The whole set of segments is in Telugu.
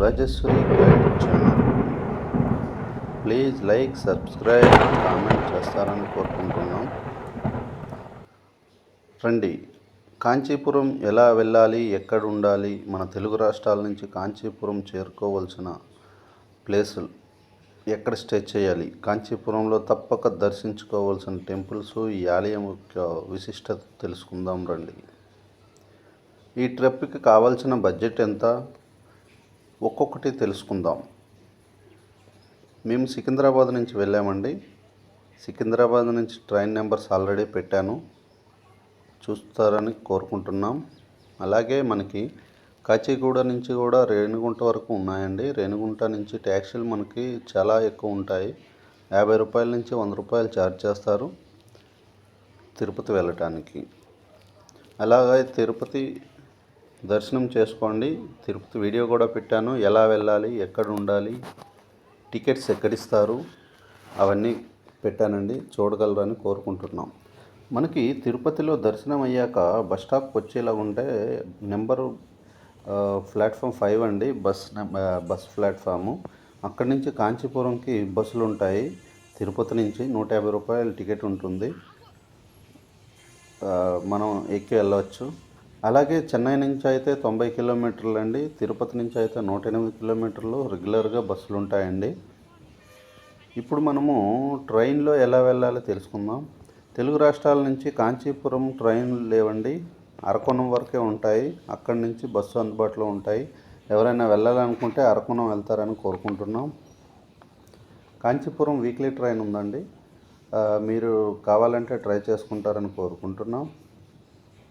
Rajeshwari guide channel please like subscribe comment చేస్తారని కోరుకుంటున్నాం. రండి. కాంచీపురం ఎలా వెళ్ళాలి? ఎక్కడ ఉండాలి? మన తెలుగు రాష్ట్రాల నుంచి కాంచీపురం చేరుకోవాల్సిన ప్లేసులు ఎక్కడ స్టే చేయాలి? కాంచీపురంలో తప్పక దర్శించుకోవాల్సిన టెంపుల్స్ ఈ ఆలయం యొక్క విశిష్టత తెలుసుకుందాం రండి. ఈ ట్రిప్కి కావాల్సిన బడ్జెట్ ఎంత? ఒక్కొక్కటి తెలుసుకుందాం. మేము సికింద్రాబాద్ నుంచి వెళ్ళామండి. సికింద్రాబాద్ నుంచి ట్రైన్ నెంబర్స్ ఆల్రెడీ పెట్టాను. చూస్తారని కోరుకుంటున్నాం. అలాగే మనకి కాచిగూడ నుంచి కూడా రేణిగుంట వరకు ఉన్నాయండి. రేణిగుంట నుంచి ట్యాక్సీలు మనకి చాలా ఎక్కువ ఉంటాయి. యాభై రూపాయల నుంచి వంద రూపాయలు ఛార్జ్ చేస్తారు తిరుపతి వెళ్ళటానికి. అలాగే తిరుపతి దర్శనం చేసుకోండి. తిరుపతి వీడియో కూడా పెట్టాను. ఎలా వెళ్ళాలి ఎక్కడ ఉండాలి టికెట్స్ ఎక్కడిస్తారు అవన్నీ పెట్టానండి. చూడగలరని కోరుకుంటున్నాం. మనకి తిరుపతిలో దర్శనం అయ్యాక బస్ స్టాప్కి వచ్చేలా ఉంటే నెంబరు ప్లాట్ఫామ్ ఫైవ్ అండి. Bus bus platform. అక్కడి నుంచి కాంచీపురంకి బస్సులు ఉంటాయి. తిరుపతి నుంచి నూట యాభై రూపాయల టికెట్ ఉంటుంది. మనం ఎక్కి వెళ్ళవచ్చు. అలాగే చెన్నై నుంచి అయితే తొంభై కిలోమీటర్లు అండి తిరుపతి నుంచి అయితే నూట ఎనిమిది కిలోమీటర్లు రెగ్యులర్గా బస్సులు ఉంటాయండి ఇప్పుడు మనము ట్రైన్లో ఎలా వెళ్ళాలో తెలుసుకుందాం. తెలుగు రాష్ట్రాల నుంచి కాంచీపురం ట్రైన్లు లేవండి అరకోణం వరకే ఉంటాయి. అక్కడి నుంచి బస్సు అందుబాటులో ఉంటాయి. ఎవరైనా వెళ్ళాలనుకుంటే అరకోణం వెళ్తారని కోరుకుంటున్నాం. కాంచీపురం వీక్లీ ట్రైన్ ఉందండి. మీరు కావాలంటే ట్రై చేసుకుంటారని కోరుకుంటున్నాం.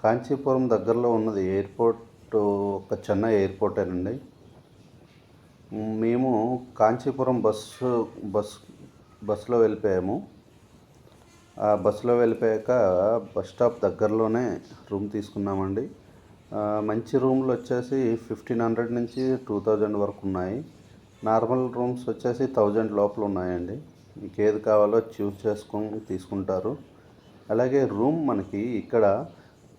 కాంచీపురం దగ్గరలో ఉన్నది ఎయిర్పోర్ట్ ఒక చెన్నై ఎయిర్పోర్టేనండి మేము కాంచీపురం బస్సు బస్ బస్సులో వెళ్ళిపోయాము. ఆ బస్సులో వెళ్ళిపోయాక బస్ స్టాప్ దగ్గరలోనే రూమ్ తీసుకున్నామండి. మంచి రూమ్లు వచ్చేసి ఫిఫ్టీన్ హండ్రెడ్ నుంచి టూ థౌజండ్ వరకు ఉన్నాయి. నార్మల్ రూమ్స్ వచ్చేసి థౌజండ్ లోపల ఉన్నాయండి. మీకు ఏది కావాలో చూస్ చేసుకొని తీసుకుంటారు. అలాగే రూమ్ మనకి ఇక్కడ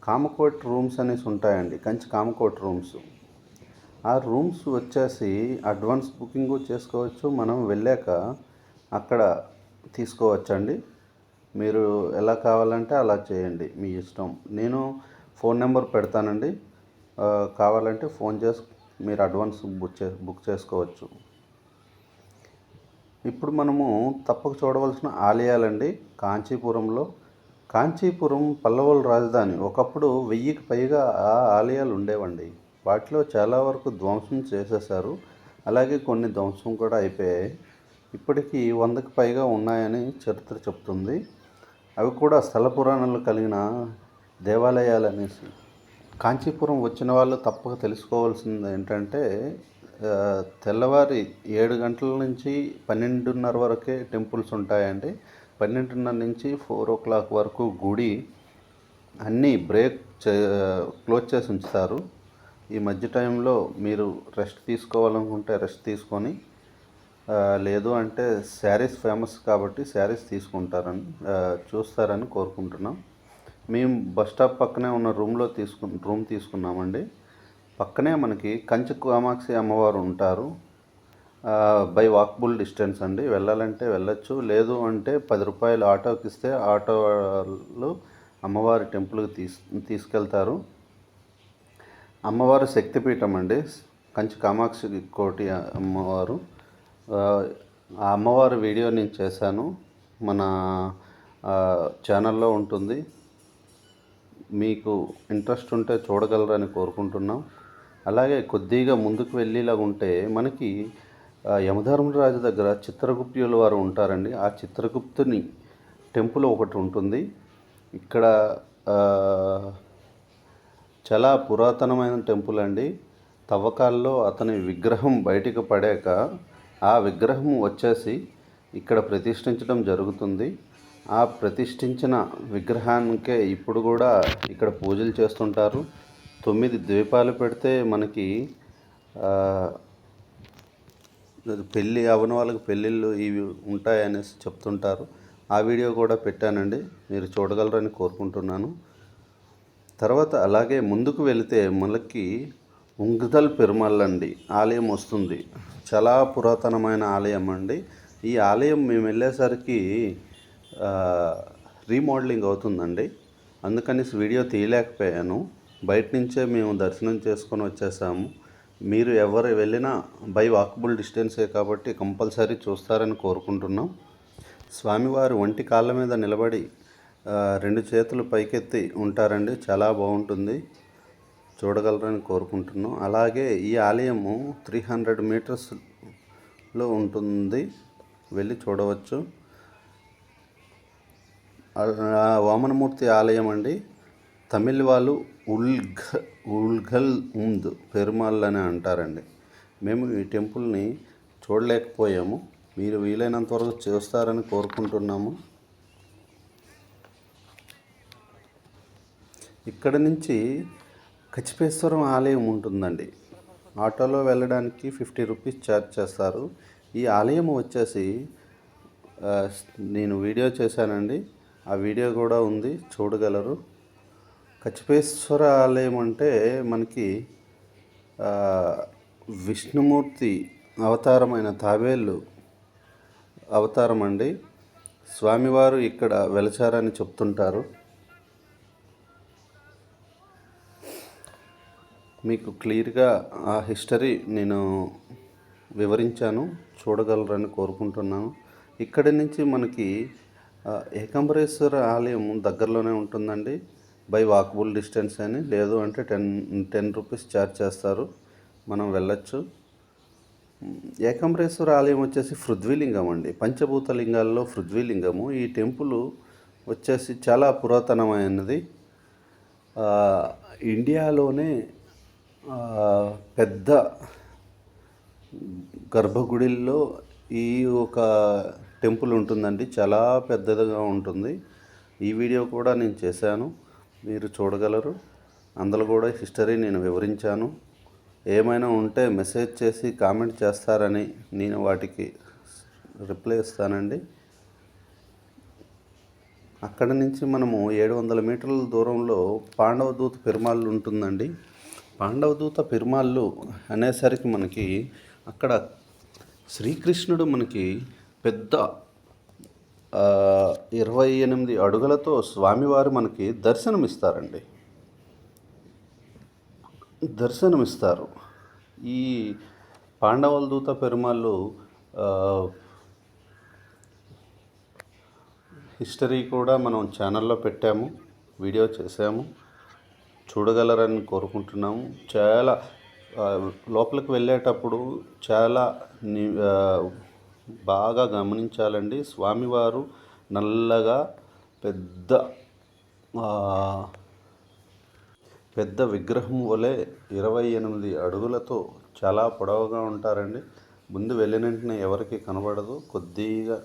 కామకోట్ రూమ్స్ అనేసి ఉంటాయండి కంచి కామకోట్ రూమ్స్. ఆ రూమ్స్ వచ్చేసి అడ్వాన్స్ బుకింగ్ చేసుకోవచ్చు మనం వెళ్ళాక అక్కడ తీసుకోవచ్చండి. మీరు ఎలా కావాలంటే అలా చేయండి మీ ఇష్టం. నేను ఫోన్ నెంబర్ పెడతానండి. కావాలంటే ఫోన్ చేసి మీరు అడ్వాన్స్ బుక్ చే బుక్ చేసుకోవచ్చు. ఇప్పుడు మనము తప్పక చూడవలసిన ఆలయాలండి కాంచీపురంలో. కాంచీపురం పల్లవుల రాజధాని. ఒకప్పుడు వెయ్యికి పైగా ఆ ఆలయాలు ఉండేవండి. వాటిలో చాలా వరకు ధ్వంసం చేసేశారు. అలాగే కొన్ని ధ్వంసం కూడా అయిపోయాయి. ఇప్పటికీ వందకి పైగా ఉన్నాయని చరిత్ర చెప్తుంది. అవి కూడా స్థల పురాణాలు కలిగిన దేవాలయాలు అనేసి కాంచీపురం వచ్చిన వాళ్ళు తప్పక తెలుసుకోవాల్సింది ఏంటంటే తెల్లవారి ఏడు గంటల నుంచి పన్నెండున్నర వరకే టెంపుల్స్ ఉంటాయండి. పన్నెండున్నర నుంచి ఫోర్ ఓ క్లాక్ వరకు గుడి అన్నీ బ్రేక్ చే క్లోజ్ చేసి ఉంచుతారు. ఈ మధ్య టైంలో మీరు రెస్ట్ తీసుకోవాలనుకుంటే రెస్ట్ తీసుకొని లేదు అంటే శారీస్ ఫేమస్ కాబట్టి శారీస్ తీసుకుంటారని చూస్తారని కోరుకుంటున్నాం. మేము బస్ స్టాప్ పక్కనే ఉన్న రూమ్లో తీసుకు రూమ్ తీసుకున్నామండి. పక్కనే మనకి కంచి కామాక్షి అమ్మవారు ఉంటారు. బై వాకబుల్ డిస్టెన్స్ అండి. వెళ్ళాలంటే వెళ్ళొచ్చు. లేదు అంటే పది రూపాయలు ఆటోకి ఇస్తే ఆటో వాళ్ళు అమ్మవారి టెంపుల్కి తీస్ తీసుకెళ్తారు. అమ్మవారు శక్తిపీఠం అండి. కంచి కామాక్షి కోటి అమ్మవారు. ఆ అమ్మవారి వీడియో నేను చేశాను. మన ఛానల్లో ఉంటుంది. మీకు ఇంట్రెస్ట్ ఉంటే చూడగలరని కోరుకుంటున్నాం. అలాగే కొద్దిగా ముందుకు వెళ్ళేలాగా ఉంటే మనకి యమధర్మరాజు దగ్గర చిత్రగుప్తుల వారు ఉంటారండి. ఆ చిత్రగుప్తుని టెంపుల్ ఒకటి ఉంటుంది. ఇక్కడ చాలా పురాతనమైన టెంపుల్ అండి. తవ్వకాల్లో అతని విగ్రహం బయటికి పడాక ఆ విగ్రహం వచ్చేసి ఇక్కడ ప్రతిష్ఠించడం జరుగుతుంది. ఆ ప్రతిష్ఠించిన విగ్రహానికే ఇప్పుడు కూడా ఇక్కడ పూజలు చేస్తుంటారు. తొమ్మిది ద్వీపాలు పెడితే మనకి పెళ్ళి అవని వాళ్ళకి పెళ్ళిళ్ళు ఇవి ఉంటాయనేసి చెప్తుంటారు. ఆ వీడియో కూడా పెట్టానండి. మీరు చూడగలరని కోరుకుంటున్నాను. తర్వాత అలాగే ముందుకు వెళితే మనకి ఉంగదల్ పెరుమల్ అండి ఆలయం వస్తుంది. చాలా పురాతనమైన ఆలయం అండి. ఈ ఆలయం మేము వెళ్ళేసరికి రీమోడలింగ్ అవుతుందండి. అందుకని వీడియో తీయలేకపోయాను. బయట నుంచే మేము దర్శనం చేసుకొని వచ్చేసాము. మీరు ఎవరు వెళ్ళినా బై వాకబుల్ డిస్టెన్సే కాబట్టి కంపల్సరీ చూస్తారని కోరుకుంటున్నాం. స్వామివారు ఒంటి కాళ్ళ మీద నిలబడి రెండు చేతులు పైకెత్తి ఉంటారండి. చాలా బాగుంటుంది. చూడగలరని కోరుకుంటున్నాం. అలాగే ఈ ఆలయము త్రీ హండ్రెడ్ మీటర్స్లో ఉంటుంది. వెళ్ళి చూడవచ్చు. వామనమూర్తి ఆలయం అండి. తమిళ్ వాళ్ళు ఉల్ఘ ఉల్ఘల్ ఉంద్ పెరుమాల్ అని అంటారండి. మేము ఈ టెంపుల్ని చూడలేకపోయాము. మీరు వీలైనంత వరకు చూస్తారని కోరుకుంటున్నాము. ఇక్కడ నుంచి కచిపేశ్వరం ఆలయం ఉంటుందండి. ఆటోలో వెళ్ళడానికి ఫిఫ్టీ రూపీస్ ఛార్జ్ చేస్తారు. ఈ ఆలయం వచ్చేసి నేను వీడియో చేశానండి. ఆ వీడియో కూడా ఉంది. చూడగలరు. కచ్చిపేశ్వర ఆలయం అంటే మనకి విష్ణుమూర్తి అవతారమైన తాబేలు అవతారం అండి స్వామివారు ఇక్కడ వెలచారని చెప్తుంటారు. మీకు క్లియర్గా ఆ హిస్టరీ నేను వివరించాను చూడగలరని కోరుకుంటున్నాను. ఇక్కడి నుంచి మనకి ఆ, ఏకాంబరేశ్వర ఆలయం దగ్గరలోనే ఉంటుందండి. బై వాకబుల్ డిస్టెన్స్ అని. లేదు అంటే టెన్ టెన్ రూపీస్ ఛార్జ్ చేస్తారు. మనం వెళ్ళచ్చు. ఏకంబరేశ్వర ఆలయం వచ్చేసి పృథ్వీలింగం అండి. పంచభూత లింగాల్లో పృథ్వీలింగము. ఈ టెంపుల్ వచ్చేసి చాలా పురాతనమైనది. ఇండియాలోనే పెద్ద గర్భగుడిల్లో ఈ ఒక టెంపుల్ ఉంటుందండి. చాలా పెద్దదిగా ఉంటుంది. ఈ వీడియో కూడా నేను చేశాను. మీరు చూడగలరు. అందులో కూడా హిస్టరీ నేను వివరించాను. ఏమైనా ఉంటే మెసేజ్ చేసి కామెంట్ చేస్తారని నేను వాటికి రిప్లై ఇస్తానండి. అక్కడి నుంచి మనము ఏడు వందల మీటర్ల దూరంలో పాండవదూత పెరుమాళ్ళు ఉంటుందండి. పాండవదూత పెరుమాళ్ళు అనేసరికి మనకి అక్కడ శ్రీకృష్ణుడు మనకి పెద్ద ఇరవై ఎనిమిది అడుగులతో స్వామివారు మనకి దర్శనమిస్తారండి. దర్శనమిస్తారు. ఈ పాండవుల దూత పెరుమాళ్ళు హిస్టరీ కూడా మనం ఛానల్లో పెట్టాము వీడియో చేసాము చూడగలరని కోరుకుంటున్నాము. చాలా లోపలికి వెళ్ళేటప్పుడు చాలా బాగా గమనించాలండి. స్వామివారు నల్లగా పెద్ద పెద్ద విగ్రహం వలె ఇరవై ఎనిమిది అడుగులతో చాలా పొడవుగా ఉంటారండి. ముందు వెళ్ళిన వెంటనే ఎవరికి కనబడదు. కొద్దిగా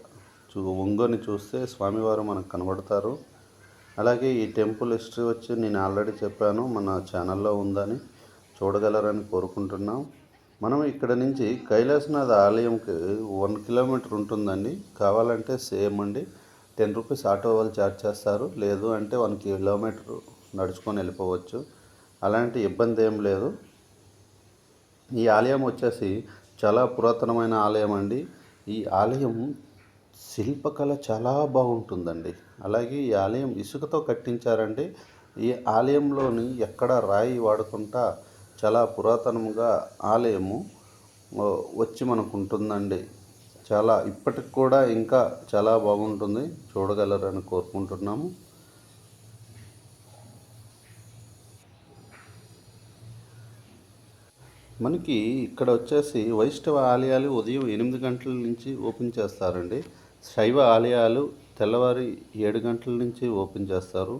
చూ ఒంగోని చూస్తే స్వామివారు మనకు కనబడతారు. అలాగే ఈ టెంపుల్ హిస్టరీ వచ్చి నేను ఆల్రెడీ చెప్పాను మన ఛానల్లో ఉందని చూడగలరని కోరుకుంటున్నాం. మనం ఇక్కడ నుంచి కైలాసనాథ్ ఆలయంకి వన్ కిలోమీటర్ ఉంటుందండి. కావాలంటే సేమ్ అండి. టెన్ రూపీస్ ఆటో వాళ్ళు ఛార్జ్ చేస్తారు. లేదు అంటే వన్ కిలోమీటర్ నడుచుకొని వెళ్ళిపోవచ్చు. అలాంటి ఇబ్బంది ఏం లేదు. ఈ ఆలయం వచ్చేసి చాలా పురాతనమైన ఆలయం అండి. ఈ ఆలయం శిల్పకళ చాలా బాగుంటుందండి. అలాగే ఈ ఆలయం ఇసుకతో కట్టించారండి. ఈ ఆలయంలోని ఎక్కడ రాయి వాడకుండా చాలా పురాతనముగా ఆలయము వచ్చి మనకు ఉంటుందండి చాలా ఇప్పటికి కూడా ఇంకా చాలా బాగుంటుంది. చూడగలరని కోరుకుంటున్నాము. మనకి ఇక్కడ వచ్చేసి వైష్ణవ ఆలయాలు ఉదయం ఎనిమిది గంటల నుంచి ఓపెన్ చేస్తారండి. శైవ ఆలయాలు తెల్లవారి ఏడు గంటల నుంచి ఓపెన్ చేస్తారు.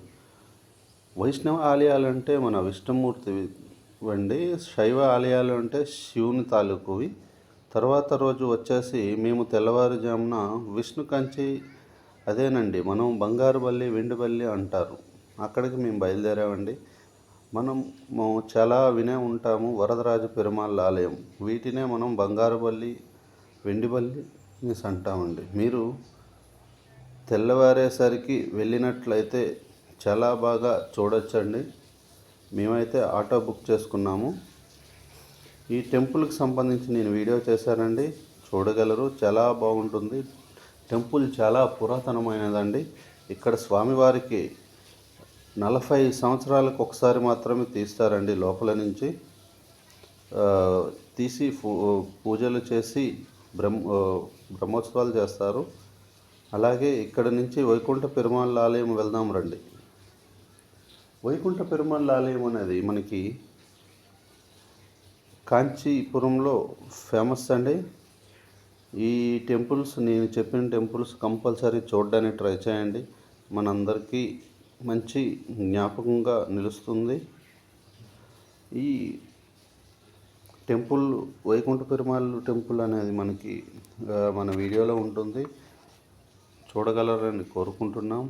వైష్ణవ ఆలయాలు అంటే మన విష్ణుమూర్తి అండి శైవ ఆలయాలు అంటే శివుని తాలూకువి. తర్వాత రోజు వచ్చేసి మేము తెల్లవారుజామున విష్ణు కంచి అదేనండి మనం బంగారు బల్లి వెండి బల్లి అంటారు. అక్కడికి మేము బయలుదేరామండి. మనం చాలా వినే ఉంటాము వరదరాజు పెరుమాళ్ళ ఆలయం. వీటినే మనం బంగారు బల్లి వెండి బల్లి అనేసి అంటామండి. మీరు తెల్లవారేసరికి వెళ్ళినట్లయితే చాలా బాగా చూడొచ్చండి. మేమైతే ఆటో బుక్ చేసుకున్నాము. ఈ టెంపుల్కి సంబంధించి నేను వీడియో చేశానండి. చూడగలరు చాలా బాగుంటుంది. టెంపుల్ చాలా పురాతనమైనదండి. ఇక్కడ స్వామివారికి నలభై సంవత్సరాలకు ఒకసారి మాత్రమే తీస్తారండి లోపల నుంచి. తీసి పూ- పూజలు చేసి బ్రహ్మ బ్రహ్మోత్సవాలు చేస్తారు. అలాగే ఇక్కడ నుంచి వైకుంఠ పెరుమాళ్ళ ఆలయం వెళ్దాం రండి. వైకుంఠ పెరుమాళ్ళ ఆలయం అనేది మనకి కాంచీపురంలో ఫేమస్ అండి. ఈ టెంపుల్స్ నేను చెప్పిన టెంపుల్స్ కంపల్సరీ చూడడానికి ట్రై చేయండి. మనందరికీ మంచి జ్ఞాపకంగా నిలుస్తుంది. ఈ టెంపుల్ వైకుంఠ పెరుమాళ్ టెంపుల్ అనేది మనకి మన వీడియోలో ఉంటుంది. చూడగలరని కోరుకుంటున్నాం.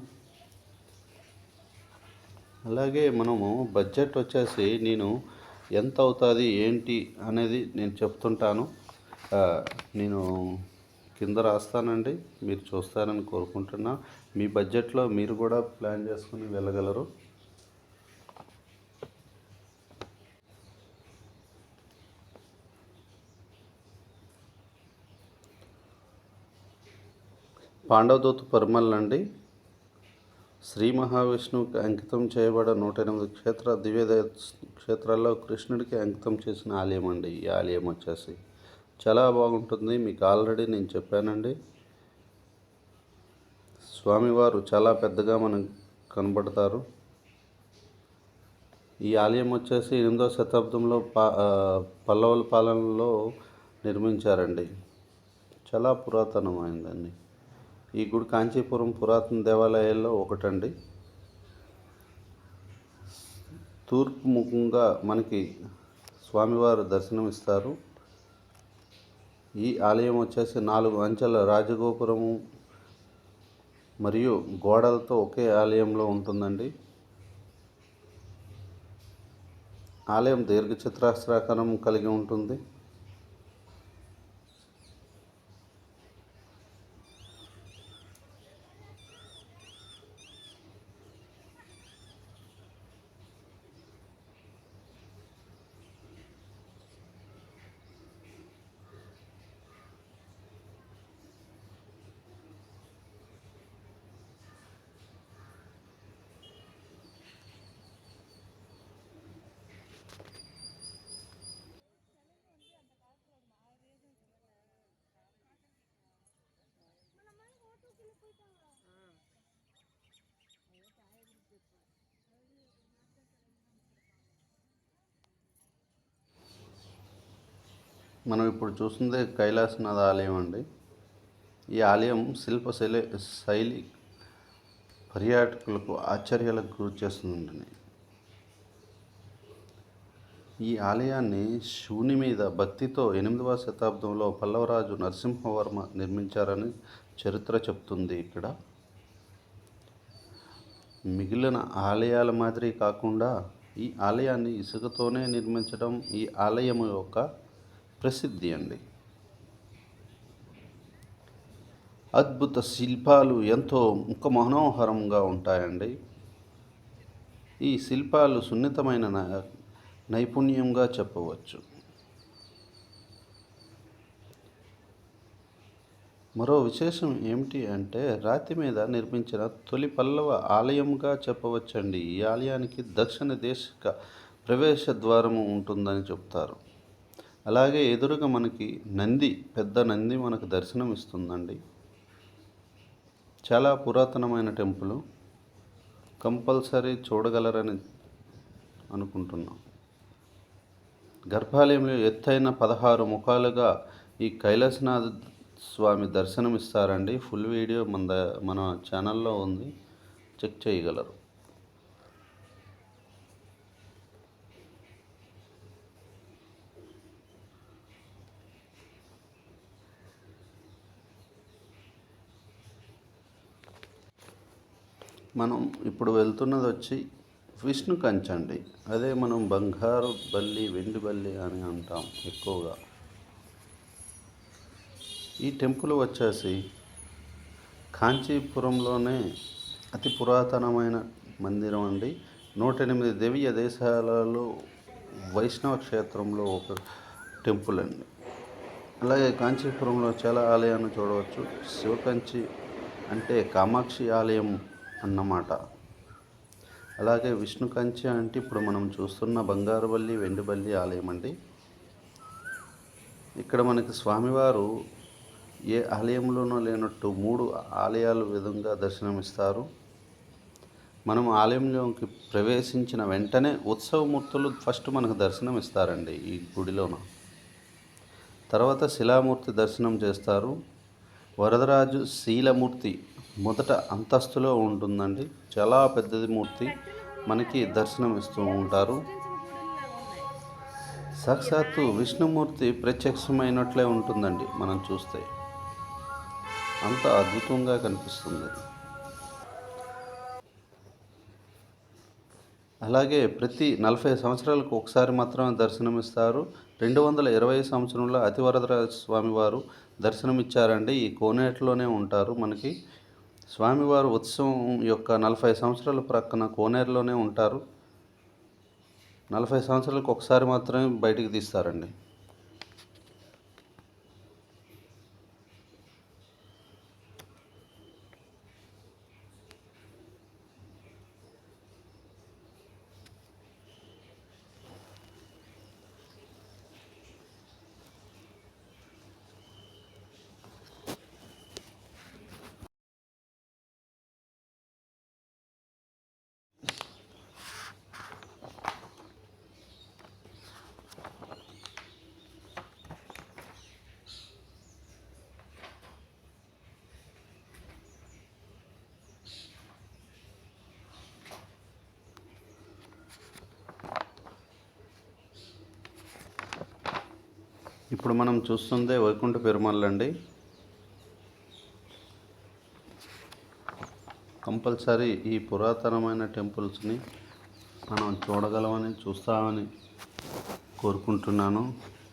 అలాగే మనము బడ్జెట్ వచ్చేసి నేను ఎంత అవుతుంది ఏంటి అనేది నేను చెప్తుంటాను. నేను కింద రాస్తానండి మీరు చూస్తారని కోరుకుంటున్నా. మీ బడ్జెట్లో మీరు కూడా ప్లాన్ చేసుకుని వెళ్ళగలరు. పాండవదూత పరిమళ అండి. శ్రీ మహావిష్ణువుకి అంకితం చేయబడిన నూట ఎనిమిది క్షేత్ర దివ్య క్షేత్రాల్లో కృష్ణుడికి అంకితం చేసిన ఆలయం అండి. ఈ ఆలయం వచ్చేసి చాలా బాగుంటుంది. మీకు ఆల్రెడీ నేను చెప్పానండి. స్వామివారు చాలా పెద్దగా మనకు కనబడతారు. ఈ ఆలయం వచ్చేసి ఎనిమిదవ శతాబ్దంలో పా పల్లవుల పాలనలో నిర్మించారండి. చాలా పురాతనమైందండి. ఈ గుడి కాంచీపురం పురాతన దేవాలయాల్లో ఒకటండి. తూర్పు ముఖంగా మనకి స్వామివారు దర్శనమిస్తారు. ఈ ఆలయం వచ్చేసి నాలుగు అంచెల రాజగోపురము మరియు గోడలతో ఒకే ఆలయంలో ఉంటుందండి. ఆలయం దీర్ఘచతురస్రాకారం కలిగి ఉంటుంది. మనం ఇప్పుడు చూస్తుంది కైలాసనాథ ఆలయం అండి. ఈ ఆలయం శిల్ప శైలి శైలి పర్యాటకులకు ఆశ్చర్యాలకు గురి చేస్తుందండి. ఈ ఆలయాన్ని శివుని మీద భక్తితో ఎనిమిదవ శతాబ్దంలో పల్లవరాజు నరసింహవర్మ నిర్మించారని చరిత్ర చెప్తుంది ఇక్కడ. మిగిలిన ఆలయాల మాదిరి కాకుండా ఈ ఆలయాన్ని ఇసుకతోనే నిర్మించడం ఈ ఆలయం యొక్క ప్రసిద్ధి అండి. అద్భుత శిల్పాలు ఎంతో ముఖ మనోహరంగా ఉంటాయండి. ఈ శిల్పాలు సున్నితమైన న- నైపుణ్యంగా చెప్పవచ్చు. మరో విశేషం ఏమిటి అంటే రాతి మీద నిర్మించిన తొలి పల్లవ ఆలయంగా చెప్పవచ్చండి. ఈ ఆలయానికి దక్షిణ దేశిక ప్రవేశ ద్వారము ఉంటుందని చెప్తారు. అలాగే ఎదురుగా మనకి నంది పెద్ద నంది మనకు దర్శనం ఇస్తుందండి చాలా పురాతనమైన టెంపుల్. కంపల్సరీ చూడగలరని అనుకుంటున్నాం. గర్భాలయంలో ఎత్తైన పదహారు ముఖాలుగా ఈ కైలాసనాథ్ స్వామి దర్శనమిస్తారండి. ఫుల్ వీడియో మన మన ఛానల్లో ఉంది. చెక్ చేయగలరు. మనం ఇప్పుడు వెళ్తున్నది వచ్చి విష్ణు కంచండి అదే మనం బంగారు బల్లి వెండి బల్లి అని అంటాం ఎక్కువగా. ఈ టెంపుల్ వచ్చేసి కాంచీపురంలోనే అతి పురాతనమైన మందిరం అండి. నూట ఎనిమిది దివ్య దేశాలలో వైష్ణవ క్షేత్రంలో ఒక టెంపుల్ అండి. అలాగే కాంచీపురంలో చాలా ఆలయాన్ని చూడవచ్చు. శివకంచి అంటే కామాక్షి ఆలయం అన్నమాట. అలాగే విష్ణు కంచి అంటే ఇప్పుడు మనం చూస్తున్న బంగారుబల్లి వెండిబల్లి ఆలయం అండి. ఇక్కడ మనకి స్వామివారు ఏ ఆలయంలోనూ లేనట్టు మూడు ఆలయాలు విధంగా దర్శనమిస్తారు. మనం ఆలయంలోకి ప్రవేశించిన వెంటనే ఉత్సవమూర్తులు ఫస్ట్ మనకు దర్శనం ఇస్తారండి ఈ గుడిలోన. తర్వాత శిలామూర్తి దర్శనం చేస్తారు. వరదరాజు శీలమూర్తి మొదట అంతస్తులో ఉంటుందండి. చాలా పెద్దది మూర్తి. మనకి దర్శనం ఇస్తూ ఉంటారు. సాక్షాత్తు విష్ణుమూర్తి ప్రత్యక్షమైనట్లే ఉంటుందండి మనం చూస్తే. అంత అద్భుతంగా కనిపిస్తుంది. అలాగే ప్రతి నలభై సంవత్సరాలకు ఒకసారి మాత్రమే దర్శనమిస్తారు రెండు వందల ఇరవై సంవత్సరంలో అతివరదరాజ స్వామివారు దర్శనమిచ్చారండి. ఈ కోనేటిలోనే ఉంటారు మనకి. స్వామివారు ఉత్సవం యొక్క నలభై సంవత్సరాల ప్రక్కన కోనేరులోనే ఉంటారు. నలభై సంవత్సరాలకు ఒకసారి మాత్రమే బయటికి తీస్తారండి. ఇప్పుడు మనం చూస్తుందే వైకుంఠ పెరుమాళ్ళు అండి. కంపల్సరీ ఈ పురాతనమైన టెంపుల్స్ని మనం చూడగలమని చూస్తామని కోరుకుంటున్నాను.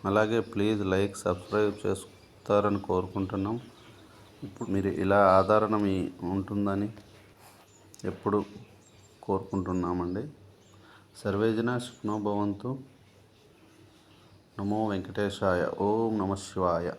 అలాగే ప్లీజ్ లైక్ సబ్స్క్రైబ్ చేస్తారని కోరుకుంటున్నాం. ఇప్పుడు మీరు ఇలా ఆధారణ మీ ఉంటుందని ఎప్పుడు కోరుకుంటున్నామండి. సర్వేజన సుఖనో నమో వెంకటేశాయ. ఓం నమ శివాయ.